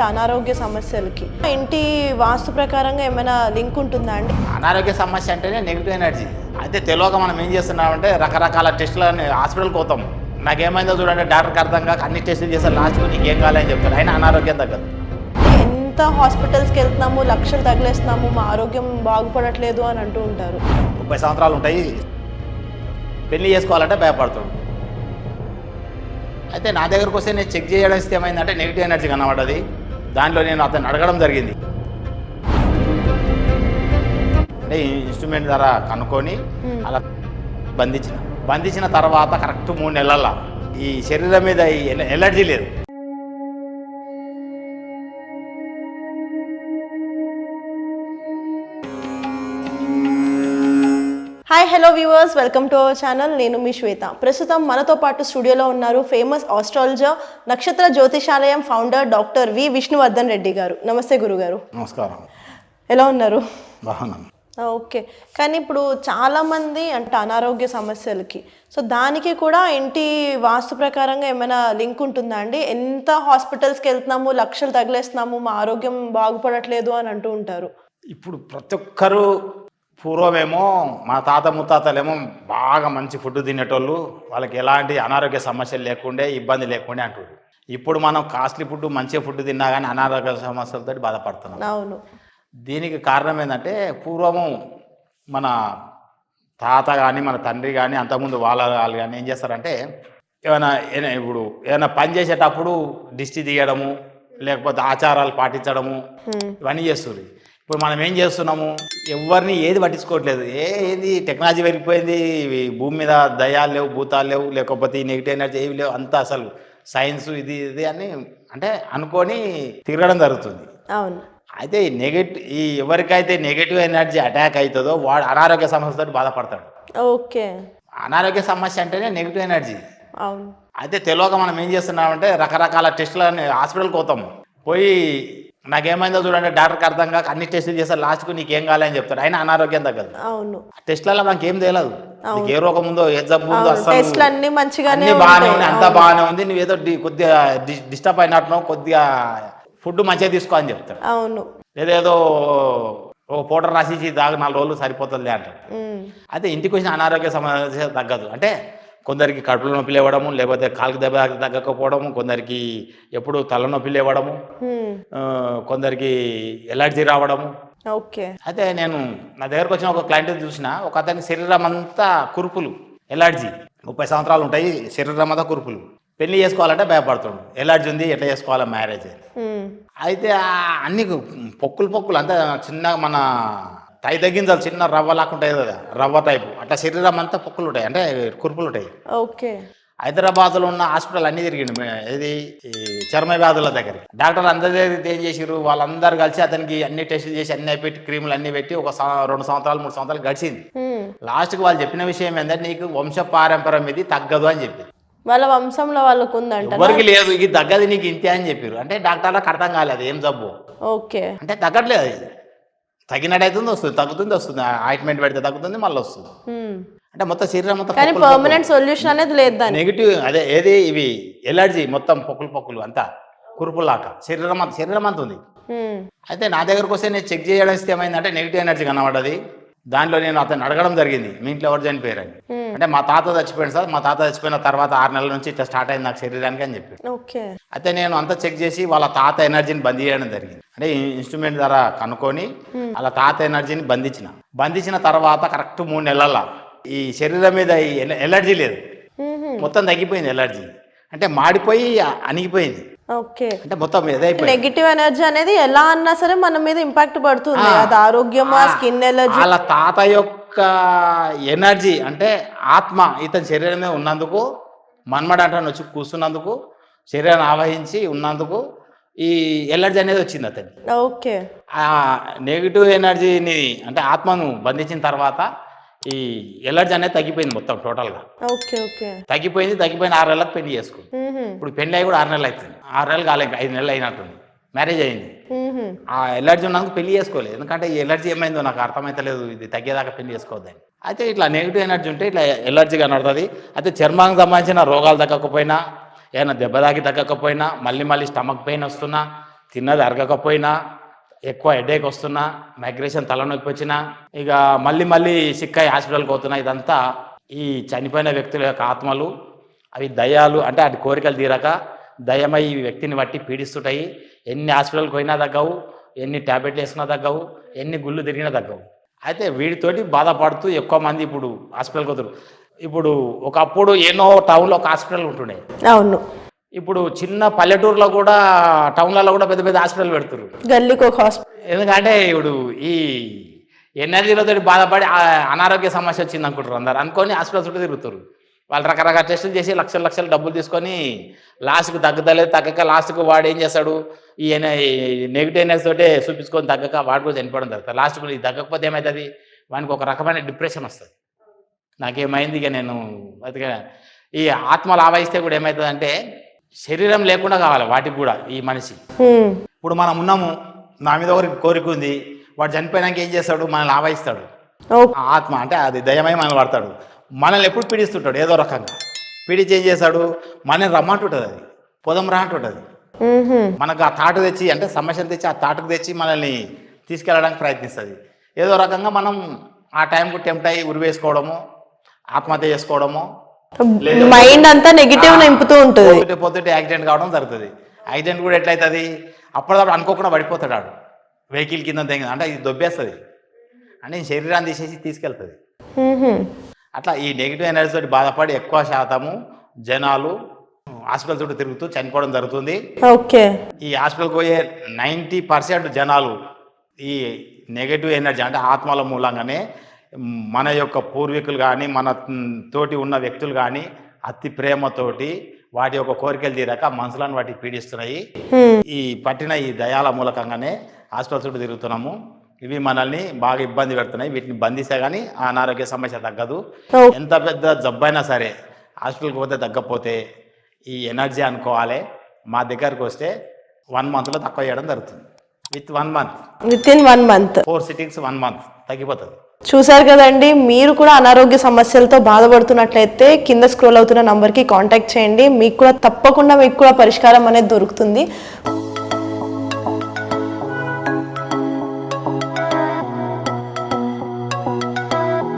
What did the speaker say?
అనారోగ్య సమస్యలకి. ఇంటి వాస్తు ప్రకారంగా ఏమైనా లింక్ ఉంటుందా అండి? అనారోగ్య సమస్య అంటేనే నెగిటివ్ ఎనర్జీ. అయితే తెలియక మనం ఏం చేస్తున్నామంటే రకరకాల టెస్టులని హాస్పిటల్కి పోతాం. నాకేమైందో చూడండి డాక్టర్కి అర్థం కాక అన్ని టెస్టులు చేస్తారు లాస్ట్కు నీకు ఏం కావాలని చెప్తారు. అయినా అనారోగ్యం తగ్గదు. ఎంత హాస్పిటల్స్కి వెళ్తున్నాము లక్షలు తగిలేస్తున్నాము మా ఆరోగ్యం బాగుపడట్లేదు అని అంటూ ఉంటారు. ముప్పై సంవత్సరాలు ఉంటాయి. పెళ్ళి చేసుకోవాలంటే భయపడుతుంది అయితే నా దగ్గరకు వస్తే నేను చెక్ చేయడం ఇస్తే ఏమైందంటే నెగిటివ్ ఎనర్జీ కనబడ్డది. దాంట్లో నేను అతను అడగడం జరిగింది. అంటే ఇన్స్ట్రుమెంట్ ధర కనుక్కొని అలా బంధించిన. బంధించిన తర్వాత కరెక్ట్ మూడు నెలల ఈ శరీరం మీద ఎలర్జీ లేదు. Hi hello viewers welcome to our channel నేను మీ శ్వేత. ప్రస్తుతం మనతో పాటు స్టూడియోలో ఉన్నారు famous astrologer Nakshatra Jyotishalayam founder doctor V Vishnuvardhan Reddy గారు. నమస్తే గురుగారు. నమస్కారం. ఎలా ఉన్నారు? బాగున్నాను. ఓకే. కానీ ఇప్పుడు చాలామంది అంటే అనారోగ్య సమస్యలకి. సో దానికి కూడా ఇంటి వాస్తు ప్రకారంగా ఏమైనా లింక్ ఉంటుందా అండి? ఎంత హాస్పిటల్స్కి వెళ్తున్నాము? లక్షలు తగిలేస్తున్నాము? మా ఆరోగ్యం బాగుపడట్లేదు అని అంటూ ఉంటారు. ఇప్పుడు ప్రతి ఒక్కరు పూర్వమేమో మా తాత ముత్తాతలేమో బాగా మంచి ఫుడ్ తినేటోళ్ళు వాళ్ళకి ఎలాంటి అనారోగ్య సమస్యలు లేకుండే ఇబ్బంది లేకుండే అంటారు ఇప్పుడు మనం కాస్ట్లీ ఫుడ్ మంచి ఫుడ్ తిన్నా కానీ అనారోగ్య సమస్యలతో బాధపడుతున్నాం. అవును. దీనికి కారణం ఏంటంటే పూర్వము మన తాత కానీ మన తండ్రి కానీ అంతకుముందు వాళ్ళ వాళ్ళు కానీ ఏం చేస్తారంటే ఏమైనా ఏమైనా ఇప్పుడు ఏమైనా పని చేసేటప్పుడు దిష్టి తీయడము లేకపోతే ఆచారాలు పాటించడము. ఇవన్నీ చేస్తుంది ఇప్పుడు మనం ఏం చేస్తున్నాము? ఎవరిని ఏది పట్టించుకోవట్లేదు. ఏ ఏది? టెక్నాలజీ పెరిగిపోయింది. భూమి మీద దయాలు లేవు భూతాలు లేవు లేకపోతే ఈ నెగిటివ్ ఎనర్జీ ఏవి లేవు. అంతా అసలు సైన్స్ ఇది ఇది అని అంటే అనుకొని తిరగడం జరుగుతుంది. అవును. అయితే ఈ నెగటివ్ ఈ ఎవరికైతే నెగిటివ్ ఎనర్జీ అటాక్ అవుతుందో వాడు అనారోగ్య సమస్యతో బాధపడతాడు. ఓకే. అనారోగ్య సమస్య అంటేనే నెగిటివ్ ఎనర్జీ. అవును. అయితే తెలియక మనం ఏం చేస్తున్నామంటే రకరకాల టెస్టులని హాస్పిటల్కి పోతాం పోయి నాకేమైందో చూడండి డాక్టర్కి అర్థం కాక అన్ని టెస్టులు చేస్తారు లాస్ట్కు నీకు ఏం కావాలని చెప్తాడు. అయినా అనారోగ్యం తగ్గదు. అవును. టెస్ట్లలో మనకి ఏం తెలియదు నీకు ఏ రోగం ఉందో ఏ జబ్బు ఉందో అసలు అన్ని మంచిగానే బాగానే. ఉంది అంతా బాగానే ఉంది. నువ్వు ఏదో కొద్దిగా డిస్టర్బ్ అయినట్టున్నావు. కొద్దిగా ఫుడ్ మంచిగా తీసుకో అని చెప్తాడు. అవును. లేదేదో ఓ పౌడర్ రాసి దాకా నాలుగు రోజులు సరిపోతుంది అంటాడు. ఉమ్. అయితే ఇంటికి వచ్చిన అనారోగ్య సమస్య తగ్గదు. అంటే కొందరికి కడుపులో నొప్పి లేవడము లేకపోతే కాలుకి దెబ్బ తగ్గకపోవడము కొందరికి ఎప్పుడు తలనొప్పి లేవడము కొందరికి ఎలర్జీ రావడము. ఓకే. అయితే నేను నా దగ్గరకు వచ్చిన ఒక క్లయింట్ చూసిన ఒక అతని శరీరం అంతా కురుపులు ఎలర్జీ. ముప్పై సంవత్సరాలు ఉంటాయి శరీరం అంతా కురుపులు. పెళ్ళి చేసుకోవాలంటే భయపడుతుండు. ఎలర్జీ ఉంది ఎట్లా చేసుకోవాలా మ్యారేజ్. అయితే అన్ని పొక్కులు పొక్కులు అంతా చిన్న మన తై తగ్గించాలి చిన్న రవ్వ లాగా ఉంటాయి కదా రవ్వ టైపు అట్లా శరీరం అంతా పొక్కులు ఉంటాయి అంటే కురుపులు ఉంటాయి. ఓకే. హైదరాబాద్లో ఉన్న హాస్పిటల్ అన్ని తిరిగిండు. ఇది చర్మ వ్యాధుల దగ్గర. డాక్టర్ అందరి దగ్గర ఏం చేసిర్రు? వాళ్ళందరూ కలిసి అతనికి అన్ని టెస్టులు చేసి అన్ని పెట్టి క్రీములు అన్ని పెట్టి ఒక రెండు సంవత్సరాలు మూడు సంవత్సరాలు గడిచింది. లాస్ట్కి వాళ్ళు చెప్పిన విషయం ఏంటంటే నీకు వంశ పారంపర్యం ఇది తగ్గదు అని చెప్పి. వాళ్ళ వంశంలో వాళ్ళకు ఉందంట ఎవరికి లేదు ఇది తగ్గదు నీకు ఇంతే అని చెప్పారు అంటే డాక్టర్లకు అర్థం కాలేదు ఏం జబ్బు? ఓకే. అంటే తగ్గట్లేదు అది తగ్గినట్టు అవుతుంది వస్తుంది. తగ్గుతుంది వస్తుంది. ఆయింట్మెంట్ పెడితే తగ్గుతుంది మళ్ళీ వస్తుంది. అంటే మొత్తం శరీరం మొత్తం కానీ. పర్మనెంట్ సొల్యూషన్ అనేది లేదు నెగిటివ్ అదే ఏది ఇవి ఎలర్జీ మొత్తం పొక్కులు పొక్కులు అంతా కురుపులాక శరీరం శరీరం అంత ఉంది. అయితే నా దగ్గరకు వస్తే నేను చెక్ చేయడం ఇస్తే ఏమైందంటే నెగిటివ్ ఎనర్జీ కనబడ్డది. దాంట్లో నేను అతను అడగడం జరిగింది. మీ ఇంట్లో ఎవరు చనిపోయారని. అంటే మా తాత చచ్చిపోయాడు సార్. మా తాత చచ్చిపోయిన తర్వాత ఆరు నెలల నుంచి ఇట్లా స్టార్ట్ అయింది నాకు శరీరానికి అని చెప్పి ఓకే. అయితే నేను అంతా చెక్ చేసి వాళ్ళ తాత ఎనర్జీని బంద్ చేయడం జరిగింది. అంటే ఇన్స్ట్రుమెంట్ ధర కనుక్కొని వాళ్ళ తాత ఎనర్జీని బంధించిన. బంధించిన తర్వాత కరెక్ట్ మూడు నెలల ఈ శరీరం మీద ఎలర్జీ లేదు. మొత్తం తగ్గిపోయింది ఎలర్జీ. అంటే మాడిపోయి అణిగిపోయింది. ఓకే. అంటే మొత్తం నెగిటివ్ ఎనర్జీ అనేది ఎలా అన్నా సరే మన మీద ఇంపాక్ట్ పడుతుంది. అది ఆరోగ్యమా స్కిన్ ఎలర్జీ వాళ్ళ తాత యొక్క ఎనర్జీ అంటే ఆత్మ ఇతని శరీరం మీద ఉన్నందుకు మన్మడ అంటాను వచ్చి కూర్చున్నందుకు శరీరాన్ని ఆవహించి ఉన్నందుకు ఈ ఎలర్జీ అనేది వచ్చింది అతని ఓకే. ఆ నెగిటివ్ ఎనర్జీని అంటే ఆత్మను బంధించిన తర్వాత ఈ ఎలర్జీ అనేది తగ్గిపోయింది మొత్తం టోటల్గా. Okay okay. తగ్గిపోయింది తగ్గిపోయిన ఆరు నెలలకు పెళ్ళి చేసుకుంది. ఇప్పుడు పెళ్ళి అయ్యి కూడా ఆరు నెలలు అవుతుంది. ఆరు నెలలు కాలేదు ఐదు నెలలు అయినట్టుంది. మ్యారేజ్ అయింది. ఆ ఎలర్జీ ఉన్నందుకు పెళ్ళి చేసుకోలేదు. ఎందుకంటే ఈ ఎలర్జీ ఏమైందో నాకు అర్థమైతలేదు. ఇది తగ్గేదాకా పెళ్ళి చేసుకోవద్దని. అయితే ఇట్లా నెగిటివ్ ఎనర్జీ ఉంటే ఇట్లా ఎలర్జీ కనబడుతుంది అయితే చర్మానికి సంబంధించిన రోగాలు తగ్గకపోయినా ఏమైనా దెబ్బ తాకి తగ్గకపోయినా మళ్ళీ మళ్ళీ స్టమక్ పెయిన్ వస్తున్నా తిన్నది అరగకపోయినా ఎక్కువ హెడేక్ వస్తున్నా మైగ్రేషన్ తలనొప్పి వచ్చినా ఇక మళ్ళీ మళ్ళీ సిక్కై హాస్పిటల్కి పోతున్నా ఇదంతా ఈ చనిపోయిన వ్యక్తుల యొక్క ఆత్మలు. అవి దయాలు అంటే అటు కోరికలు తీరక దయమై ఈ వ్యక్తిని బట్టి పీడిస్తుంటాయి. ఎన్ని హాస్పిటల్కి పోయినా తగ్గవు ఎన్ని ట్యాబ్లెట్లు వేసినా తగ్గవు ఎన్ని గుళ్ళు తిరిగినా తగ్గవు. అయితే వీటితోటి బాధపడుతూ ఎక్కువ మంది ఇప్పుడు హాస్పిటల్కి పోతారు. ఇప్పుడు ఒకప్పుడు ఎన్నో టౌన్లో ఒక హాస్పిటల్ ఉంటుండే. అవును. ఇప్పుడు చిన్న పల్లెటూరులో కూడా టౌన్లలో కూడా పెద్ద పెద్ద హాస్పిటల్ పెడుతున్నారు గల్లీకి ఒక హాస్పిటల్ ఎందుకంటే ఇప్పుడు ఈ ఎనర్జీలతో బాధపడి అనారోగ్య సమస్య వచ్చింది అనుకుంటారు అందరు. అనుకొని హాస్పిటల్ చుట్టూ తిరుగుతారు వాళ్ళు రకరకాల టెస్టులు చేసి లక్షల లక్షలు డబ్బులు తీసుకొని లాస్ట్కు తగ్గదలేదు తగ్గక లాస్ట్కు వాడు ఏం చేస్తాడు? ఈ నెగిటివ్ ఎనర్జీ తోటే చూపించుకొని తగ్గక వాడు కూడా చనిపోవడం జరుగుతుంది. లాస్ట్కు ఇది తగ్గకపోతే ఏమవుతుంది వానికి ఒక రకమైన డిప్రెషన్ వస్తుంది. నాకేమైంది ఇక నేను బతిక ఈ ఆత్మలు ఆవహిస్తే కూడా ఏమవుతుందంటే శరీరం లేకుండా కావాలి వాటికి కూడా ఈ మనిషి. హ్మ్. ఇప్పుడు మనం ఉన్నాము నా మీద ఒకరికి కోరిక ఉంది వాడు చనిపోయినాక ఏం చేస్తాడు? మనల్ని ఆవహిస్తాడు. ఓకే ఆ ఆత్మ అంటే అది దయమై మనల్ని పడతాడు మనల్ని ఎప్పుడు పీడిస్తుంటాడు? ఏదో రకంగా. పీడించి ఏం చేస్తాడు? మనల్ని రమ్మంటుంటుంది అది. పొదం రా అంటుంటుంది మ్మ్హ్మ్. మనకు ఆ తాటు తెచ్చి అంటే సమస్యను తెచ్చి ఆ తాటుకు తెచ్చి మనల్ని తీసుకెళ్ళడానికి ప్రయత్నిస్తుంది. ఏదో రకంగా మనం ఆ టైంకు టెంప్ట్ అయ్యి ఉరివేసుకోవడము ఆత్మహత్య చేసుకోవడము. మైండ్ అంతా నెగిటివ్ నింపుతూ ఉంటుంది. పొద్దుటే యాక్సిడెంట్ కావడం జరుగుతుంది. యాక్సిడెంట్ కూడా ఎట్లయితుంది? అప్పటిదప్పుడు అనుకోకుండా పడిపోతాడు ఆడు. వెహికల్ కింద తెగి అంటే ఇది దొబ్బేస్తుంది. అంటే శరీరాన్ని తీసేసి తీసుకెళ్తుంది. అట్లా ఈ నెగిటివ్ ఎనర్జీ తోటి బాధపడి ఎక్కువ శాతము జనాలు హాస్పిటల్ చుట్టూ తిరుగుతూ చనిపోవడం జరుగుతుంది. ఓకే. ఈ హాస్పిటల్కి పోయే నైంటీ పర్సెంట్ జనాలు ఈ నెగటివ్ ఎనర్జీ అంటే ఆత్మల మూలంగానే మన యొక్క పూర్వీకులు కానీ మన తోటి ఉన్న వ్యక్తులు కానీ అతి ప్రేమతోటి వాటి యొక్క కోరికలు తీరాక మనసులను వాటికి పీడిస్తున్నాయి. ఈ పట్టిన ఈ దయాల మూలకంగానే హాస్పిటల్ చుట్టూ తిరుగుతున్నాము. ఇవి మనల్ని బాగా ఇబ్బంది పెడుతున్నాయి. వీటిని బంధిస్తే కానీ ఆ అనారోగ్య సమస్య తగ్గదు. ఎంత పెద్ద జబ్బైనా సరే హాస్పిటల్కి పోతే తగ్గపోతే ఈ ఎనర్జీ అనుకోవాలి. మా దగ్గరకు వస్తే వన్ మంత్లో తక్కువ చేయడం జరుగుతుంది. With one month. Within one month. Four sittings one month తగ్గిపోతుంది. చూసారు కదండి మీరు కూడా అనారోగ్య సమస్యలతో బాధపడుతున్నట్లయితే కింద స్క్రోల్ అవుతున్న నంబర్కి కాంటాక్ట్ చేయండి. మీకు కూడా తప్పకుండా మీకు కూడా పరిష్కారం అనేది దొరుకుతుంది.